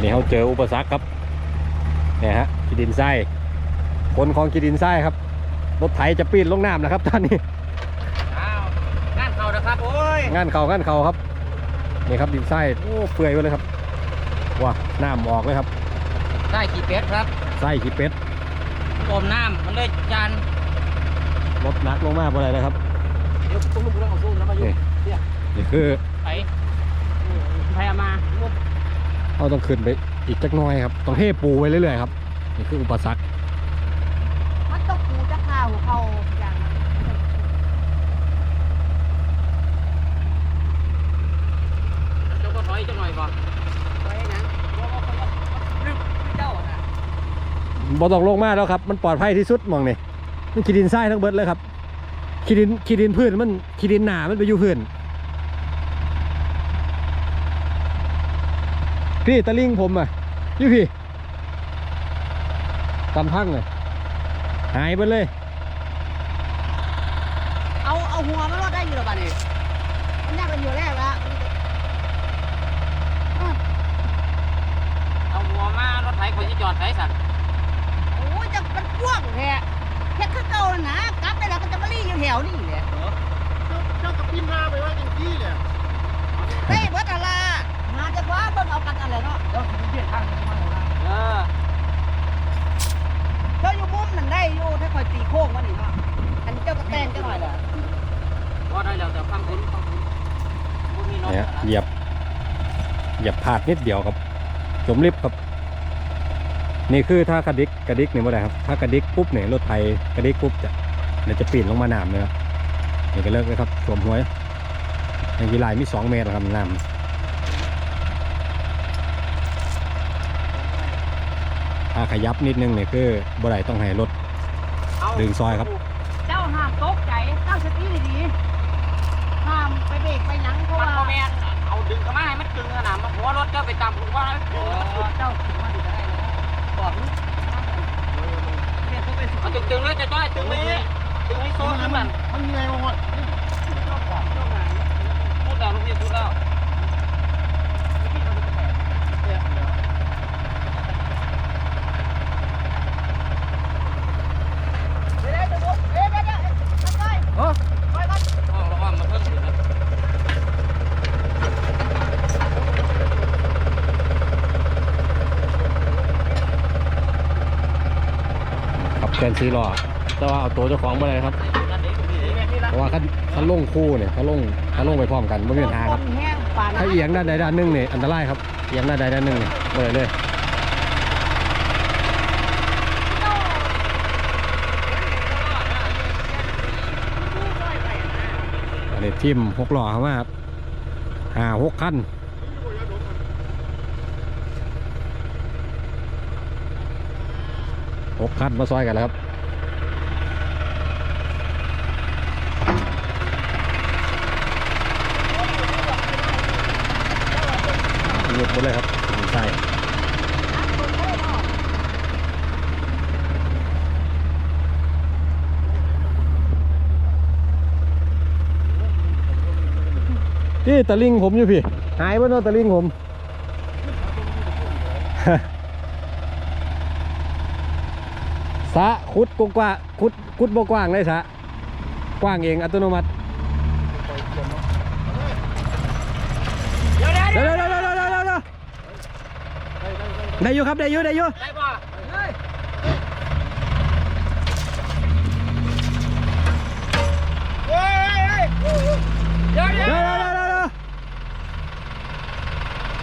อนนี้เขาเจออุปสรรคครับเนี่ยฮะขีดินทรายคนของขีดินทรายครับ รถไถจะปีนลงน้ำนะครับตอนนี้อ้าวงานเขานะครับโอ้ยงานเขางานเขาครับนี่ครับดินทรายโอ้เปื่อยไปเลยครับว้าน้ำออกเลยครับได้กี่เป็ดครับไส้ขี้เป็ดต้มน้ำมันเลยจานรถหนักลงมากอะไรเลยครับเดี๋ยวต้องลุกเรื่องของสู้แล้วมาอยู่นี่เนี่ยนี่คือไปไปเอามา เราต้องขึ้นไปอีกจักหน้อยครับต้องเทปูไว้เรื่อยๆครับนี่คืออุปสรรคมันต้องปูจะข้าวเขาอย่างนั้นเจ้าก็ถอยจังหน่อยก่อนไว้นะลืมเจ้าน่ะบ่ต้องลงมาแล้วครับ มันปลอดภัยที่สุดมองนี่มันขี้ดินทรายทั้งเบิดเลยครับขี้ดินขี้ดินพื้นมันขี้ดินหนามันไปอยู่พื้น พี่ตะลิงผมอะอยู่พี่ตำพังเลยหายไปเลย เอาเอาหัวมันรอดได้อยู่หรอบ้านี่มันยากกันอยู่แรกละเอาหัวมารถไถคนที่จอดไถสั่นโอ้ยจะมันกว้างแท้แค่ข้าเก่าน่ะนะกลับไปแล้วก็จะมาลี่อยู่แถวนี่แหละเจ้ากับพี่นาไปไว้อย่างที่เนี่ย ได้เบิดอะไรหา จะคว้าเบิ่งเอากันอะไรเนาะเดี๋ยวผมเปลี่ยนทางนี้มาหมดแล้วเออเจ้าอยู่มุมนั่นได้อยู่ถ้าคอยตีโค้งมานี่เนาะอันนี้เจ้าก็แตนจังหน่อยแหละก็ได้แล้วแต่ฟังคุณฟังคุณคุณมีรถเนี่ยเหยียบเหยียบพลาดนิดเดียวครับ จมลิฟต์ครับ นี่คือถ้ากระดิกกระดิกเนี่ยไม่ได้ครับ ถ้ากระดิกปุ๊บเนี่ยรถไทยกระดิกปุ๊บจะเดี๋ยวจะปีนลงมาน้ำเลยครับนี่ก็เลิกเลยครับสวมหัวอย่างกีฬายมีสองเมตรครับน้ำ ถ้าขยับนิดนึงเนี่ยคือบ่ได้ต้องให้รถเอาดึงซอยครับ เจ้าห้ามตกใจตั้งสติดีๆห้ามไปเบรกไปหยังเพราะมันว่าโมแมนเอาดึงเข้ามาให้มันดึงขนาดมาหัวรถเจ้าไปตามคุณว่าเออเจ้าถึงมาดีก็ได้เลยบอกนี่เนี่ยเขาไปสุดเอาดึงดึงเลยจะจ้อยดึงไปนี่ดึงให้โซ่ขึ้นมันมันมีไงบ้างวะพูดแล้วลูกพี่พูดแล้ว เดี๋ยวเดี๋ยวเดี๋ยวเดี๋ยวเดี๋ยวเดี๋ยวไป เออ ไปก่อน ห้องระวังมันเพิ่มขึ้นนะ ขับ แกนซีล้อแต่ว่าเอาตัวเจ้าของไม่ได้ครับ เพราะว่าเขาเขาลงคู่เนี่ยเขาลงเขาลงไปพร้อมกันไม่มีปัญหาครับ ถ้าเอียงด้านใดด้านหนึ่งเนี่ยอันตรายครับเอียงด้านใดด้านหนึ่งเนี่ยเลยเลยอันนี้ทิมหกหล้อเข้ามาครับห้าหกคัน หกคันมาซอยกันแล้วครับหยุดหมดเลยครับใช่พี่ตะลิงผมอยู่พี่ หายไปเนาะตะลิงผม สะขุดกว้างๆขุดขุดบ่กว้างเลยสะกว้างเองอัตโนมัติเดี๋ยวเดี๋ยวเดี๋ยวเดี๋ยวเดี๋ยวเดี๋ยวได้อยู่ครับได้อยู่ได้อยู่ได้ป่ะเฮ้ยเฮ้ยเดี๋ยวเดี๋ยวเดี๋ยวเดี๋ยวเดี๋ยวเดี๋ยว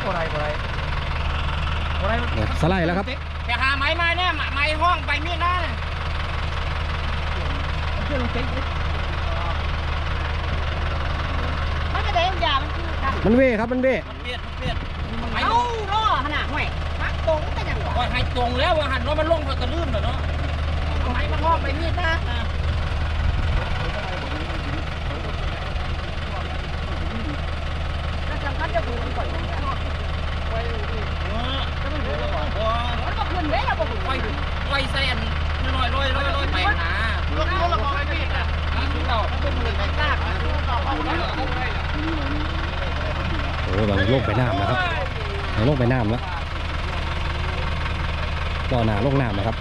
อะไรอะไรอะไรสไลด์แล้วครับไปหาไม้มาเนี่ยไม้ห้องไปมีดนะเนี่ย มันจะได้ยามันคือทางมันเว่ครับมันเว่มันเบียดมันเบียดมันไม่เอ้าล่อขนาดห่วยพักตรงก็ยังหวะว่าให้ตรงแล้วว่าหันว่ามันลงมันก็ลื่นเหรอเนาะไม้มันห้องไปมีดนะ แล้วสำคัญจะดูมันก่อนมันก็ขึ้นได้แล้วบ่ขึ้น ไฟไฟแซนลอยลอยลอยลอยไปนะ รถรถละครไอ้พี่อะ ถึงเรา เป็นหมื่นแม็กซ์นะต่อเข้าแล้ว โอ้เราลงไปน้ำแล้วครับเราลงไปน้ำแล้วต่อหนาลงน้ำนะครับ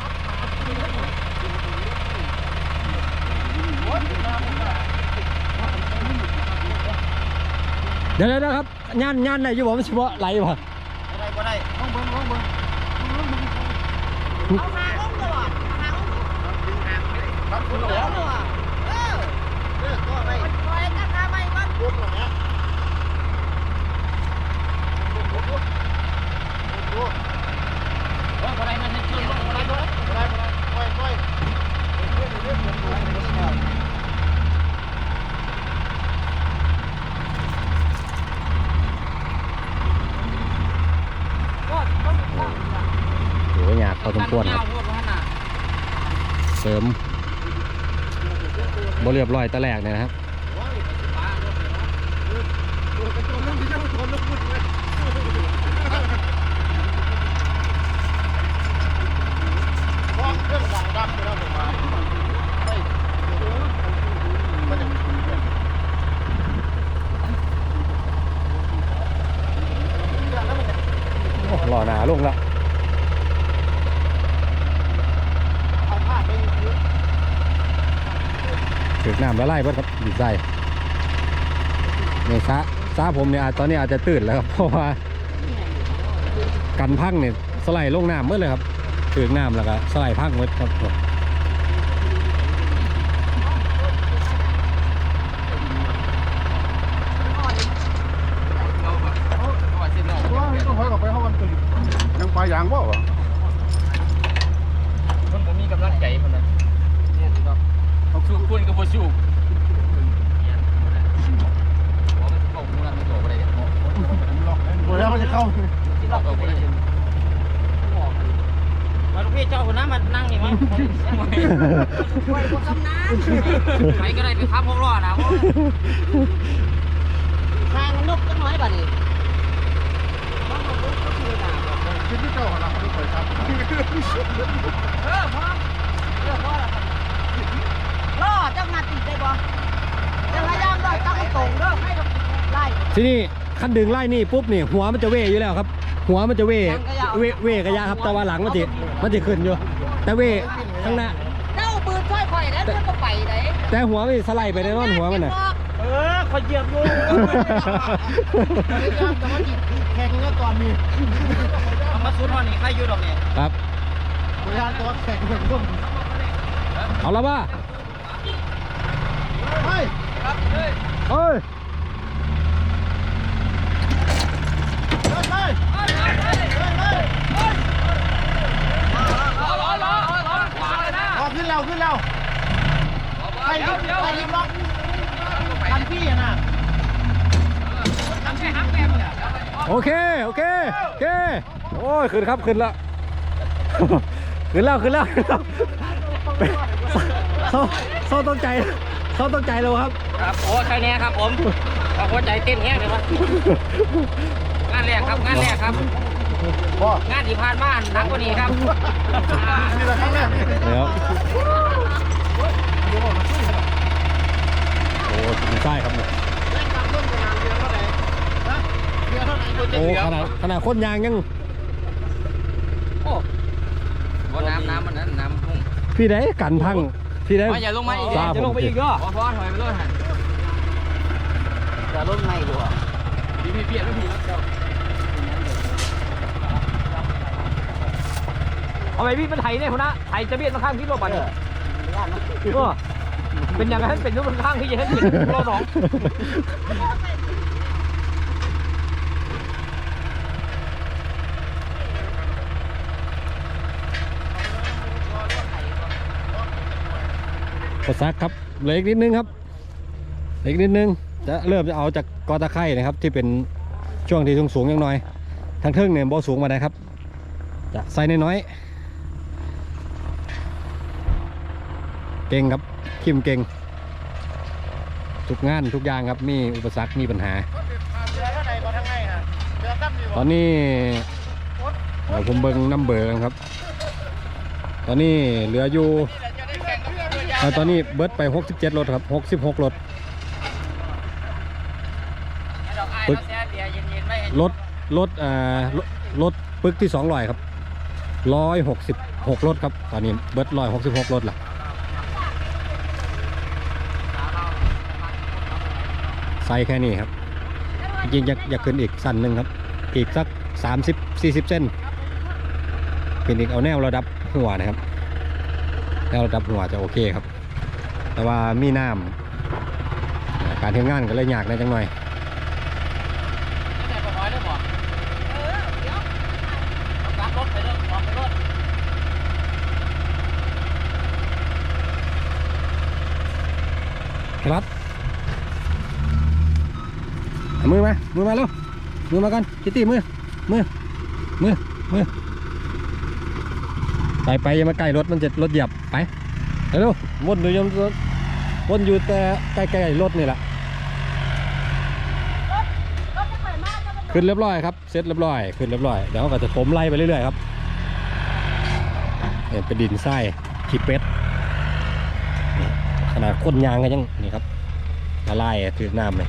เดี๋ยวเดี๋ยวครับย่านย่านไหนอยู่บ่ไมันเฉพาะไหลบ่อะไรก็ได้ห้องเบิ้งห้องเบิ้งเอาหางลงตลอดหางลงครับคุณตเหลออดเออเออก็ไม่ปล่อยกันทำไมวะรวมหรอกนะรวมโอ้ยอะไรมันให้ชื่อลงอะไรด้วยอะไรอะไรค่อยค่อยเรื่อง ถืองเรื่องเรื่องก็ต้องต้องโหหยาบพอสมควรครับ เสริมบ่เรียบร้อยตะแรกเนี่ยนะครับ ห้องเครื่องดังดับไปแล้วผมมาไม่มันยัง โอ้หล่อหนาลงละ เอาผ้าไปยืด ถึกน้ำละลายเบิดครับดีใจเนี่ยซาซาผมเนี่ยอาจตอนนี้อาจจะตื่นแล้วครับเพราะว่ากันพังเนี่ยสไลด์ลงน้ำเมื่อเลยครับถึกน้ำแล้วก็สไลด์พังเมื่อครับ ว่าต้องถอยกลับไปห้องมันตื่นยังปลายยางบ่วะ คนผมมีกำลังใจคนนั้นเนี่ยสิครับเขาสู้คุณกับบ่สู้เนี่ยบอกมันสิเข้ามูลมันโตบ่ได้เด้อ หมดแล้วมันจะเข้า ที่เราบ่ได้เด้อมาลูกพี่เจ้าคนนั้น มานั่งนี่มั้ยปล่อยคนกำนันใครก็ได้ไปขับหกล้อนะทางนกจังน้อยบ่นี่ต้องมาลุกก็คือด่าบ่คิดที่เจ้าของเราไม่เคยทำเออพอเออพอแล้วล่อเจ้าหน้าที่ได้บ่เจ้าพยายามล่อตั้งตรงเด้อให้เราไล่ทีนี้คันดึงไล่นี่ปุ๊บนี่หัวมันจะเว่อยู่แล้วครับ หัวมันจะเว่เว่เว่กระยะครับแต่ว่าหลังมันจะมันจะขึ้นอยู่ แต่เว่ข้างหน้า เจ้าปืนช่วยข่อยแล้วเพื่อนก็ไปไหนแต่หัวมันสไลด์ไปแน่นอนหัวมันน่ะ เออขอเหยียบอยู่ไม่ยากแต่ว่าจิตแข่งแล้วตอนนี้เอามาสุดหอนี่ใครอยู่ดอกเนี่ยครับไม่ยากแต่ว่าแข่งแบบต้นเอาละว่าเฮ้ยครับเฮ้ยเอ้ยเฮ้ยเฮ้ยเฮ้ยเฮ้ยเฮ้ยเฮ้ย ล้อล้อขวาเลยนะออกขึ้นแล้วขึ้นแล้วไปเดี๋ยวเดี๋ยวไปริมล็อกทันพี่อะนะทำแค่ฮักแม่มึงอะโอเค โอเค โอเค โอ้ย ขึ้นครับ ขึ้นแล้ว ขึ้นแล้ว ขึ้นแล้วขึ้นแล้วเศร้าเศร้าต้องใจเศร้าต้องใจแล้วครับ ครับ โอ้ใครแน่ครับผมเอาหัวใจเต้นแห้งเลยวะงานแรกครับ งานแรกครับ พ่องานที่ผ่านมาหนักกว่านี้ครับนี่แหละครั้งแรกเดี๋ยวโอ้ถึงใต้ครับเนี่ยโอ้ขนาดขนาดคนยางยังโอ้บ่น้ำน้ำมันนั้นน้ำพุ่งพี่ได้กันพังพี่ได้อย่าลงมาอีกจะลงไปอีกก็พอถอยไปเลยหันจะลงไม่ดูอะพี่พี่เพียรพี่เจ้า เอาไปพี่เป็นไทยเนี่ยคุณนะไทยจะเบียดมาข้างพี่โรบันเนี่ยก็เป็นอย่างนั้นเป็นรูปข้างพี่จะให้เป็นเราสองกดซักครับเหลืออีกนิดนึงครับเหลืออีกนิดนึงจะเริ่มจะเอาจากกอตะไคร่นะครับ ที่เป็นช่วงที่สูงสูงๆยังน้อยทางเทิงเนี่ยบ่สูงมาได้ครับจะใส่น้อยๆ เก่งครับคิมเก่ง ทุกงานทุกอย่างครับมีอุปสรรคมีปัญหา ตอนนี้เดี๋ยวผมเบิงน้ำเบอร์ครับ ตอนนี้เหลืออยู่ตอนนี้เบิร์ดไป 67รถครับ 66รถปึกรถรถอ่ารถรถปึกที่200ครับร้อยหกสิบหกรถครับ ตอนนี้เบิร์ดร้อยหกสิบหกรถล่ะ ไซส์แค่นี้ครับ จริงๆอยากอยากขึ้นอีกสั้นหนึ่งครับ อีกสัก 30 40 เส้นขึ้นอีกเอาแนวระดับหัวนะครับ แนวระดับหัวจะโอเคครับ แต่ว่ามีน้ำการทำงานก็เลยยากหนอยจังหน่อยรับรถไปเด้อออกไปรถครับ มือมา มือมาเร็ว มือมากันคิตตี้มือ มือ มือ มือ ไปไปอย่ามาใกล้รถมันจะรถเหยียบไปเร็ววนอยู่ยมวนอยู่แต่ใกล้ๆรถนี่แหละขึ้นเรียบร้อยครับเสร็จเรียบร้อยขึ้นเรียบร้อยเดี๋ยวก็จะถมไล่ไปเรื่อยๆครับเนี่ยเป็นดินทรายขี้เป็ดขนาดคนยางกันยังนี่ครับละลายอะถือน้ำเลย